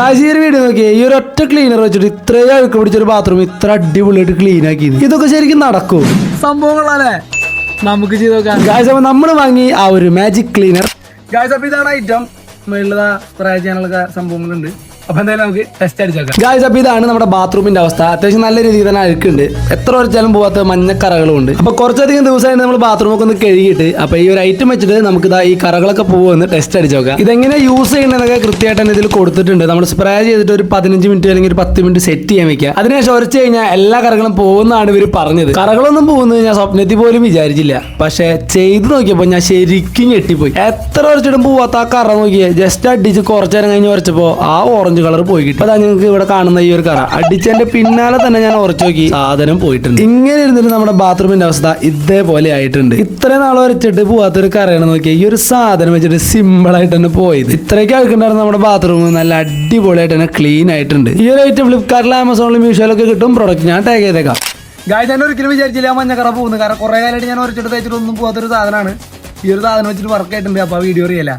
Guys ഈ ഒരു video നോക്കിയേ ഈ ഒരു ഒറ്റ ക്ലീനർ വെച്ചിട്ട് ഇത്രയും അഴുക്ക് പിടിച്ചൊരു ബാത്റൂം ഇത്ര അടിപൊളിയായിട്ട് ക്ലീൻ ആക്കി ഇതൊക്കെ ശരിക്കും നടക്കും. സംഭവങ്ങളല്ലേ നമുക്ക് ചെയ്ത് നോക്കാം. ഗായ്സ് അപ്പൊ നമ്മൾ വാങ്ങി ആ ഒരു മാജിക് ക്ലീനർ ഗായ്സ് അപ്പൊ ഇതാണ് ഐറ്റം മേളിൽ സ്പ്രേ ചെയ്യാനുള്ള സംഭവങ്ങളുണ്ട്. അപ്പൊ എന്തായാലും നമുക്ക് ടെസ്റ്റ് അടിച്ചേക്കാം. ഗായ്സ് അപ്പൊ ഇതാണ് നമ്മുടെ ബാത്റൂമിന്റെ അവസ്ഥ. അത്യാവശ്യം നല്ല രീതിയിൽ തന്നെ അഴുക്കുണ്ട്. എത്ര ഉറച്ചാലും പോവാത്ത മഞ്ഞക്കറകളും ഉണ്ട്. അപ്പൊ കുറച്ചധികം ദിവസമായിട്ട് നമ്മൾ ബാത്റൂം ഒക്കെ ഒന്ന് കഴുകിയിട്ട് അപ്പൊ ഈ ഒരു ഐറ്റം വെച്ചിട്ട് നമുക്ക് ഇതാ ഈ കറകളൊക്കെ പോകുമെന്ന് ടെസ്റ്റ് അടിച്ച് നോക്കാം. ഇതെങ്ങനെ യൂസ് ചെയ്യണമെന്നൊക്കെ കൃത്യമായിട്ട് തന്നെ ഇതിൽ കൊടുത്തിട്ടുണ്ട്. നമ്മൾ സ്പ്രേ ചെയ്തിട്ട് ഒരു പതിനഞ്ച് മിനിറ്റ് അല്ലെങ്കിൽ ഒരു പത്ത് മിനിറ്റ് സെറ്റ് ചെയ്യാൻ വെക്കുക. അതിനുശേഷം ഉരച്ച് കഴിഞ്ഞാൽ എല്ലാ കറകളും പോകുന്നതാണ് ഇവർ പറഞ്ഞത്. കറകളൊന്നും പോകുന്നത് ഞാൻ സ്വപ്നത്തിൽ പോലും വിചാരിച്ചില്ല. പക്ഷെ ചെയ്ത് നോക്കിയപ്പോൾ ഞാൻ ശരിക്കും ഞെട്ടിപ്പോയി. എത്ര ഉരച്ചിട്ടും പോവാത്ത ആ കറ നോക്കിയേ. ജസ്റ്റ് അടിച്ച് കുറച്ചു നേരം കഴിഞ്ഞ് ഉരച്ചപ്പോൾ ആ ഓറഞ്ച് കളർ പോയി കിട്ടി. അതാ നിങ്ങൾക്ക് ഇവിടെ കാണുന്ന ഈ ഒരു കറ. അടിച്ചതിന്റെ പിന്നാലെ തന്നെ ഞാൻ ഉറച്ചു നോക്കി. സാധനം പോയിട്ടുണ്ട്. ഇങ്ങനെ ഇരുന്നിട്ട് നമ്മുടെ ബാത്റൂമിന്റെ അവസ്ഥ ഇതേപോലെ ആയിട്ടുണ്ട്. ഇത്രയും നാൾ പോവാത്ത ഒരു കറയാണ് നോക്കിയാൽ ഈ ഒരു സാധനം വെച്ചിട്ട് സിമ്പിൾ ആയിട്ട് തന്നെ പോയത്. ഇത്രയൊക്കെ ആൾക്കുണ്ടായിരുന്ന നമ്മുടെ ബാത്റൂം നല്ല അടിപൊളിയായിട്ട് തന്നെ ക്ലീൻ ആയിട്ടുണ്ട്. ഈ ഒരു ഐറ്റം ഫ്ലിപ്കാർട്ടിൽ ആമസോണിലും മീഷോയിലൊക്കെ കിട്ടും. പ്രൊഡക്റ്റ് ഞാൻ ടാഗ് ചെയ്തേക്കാം. ഗായ്സ് ഞാൻ ഒരിക്കലും വിചാരിച്ചില്ല ആ മഞ്ഞക്കറ പോകുന്നു കാരണം കുറേ കാലമായിട്ട് ഞാൻ ഒരച്ചിട്ട് തയ്ച്ചിട്ട് ഒന്നും പോകാത്തൊരു സാധനമാണ്. ഈ ഒരു സാധനം വെച്ചിട്ട് വർക്ക് ആയിട്ടുണ്ട്. അപ്പോൾ ആ വീഡിയോ അറിയില്ല.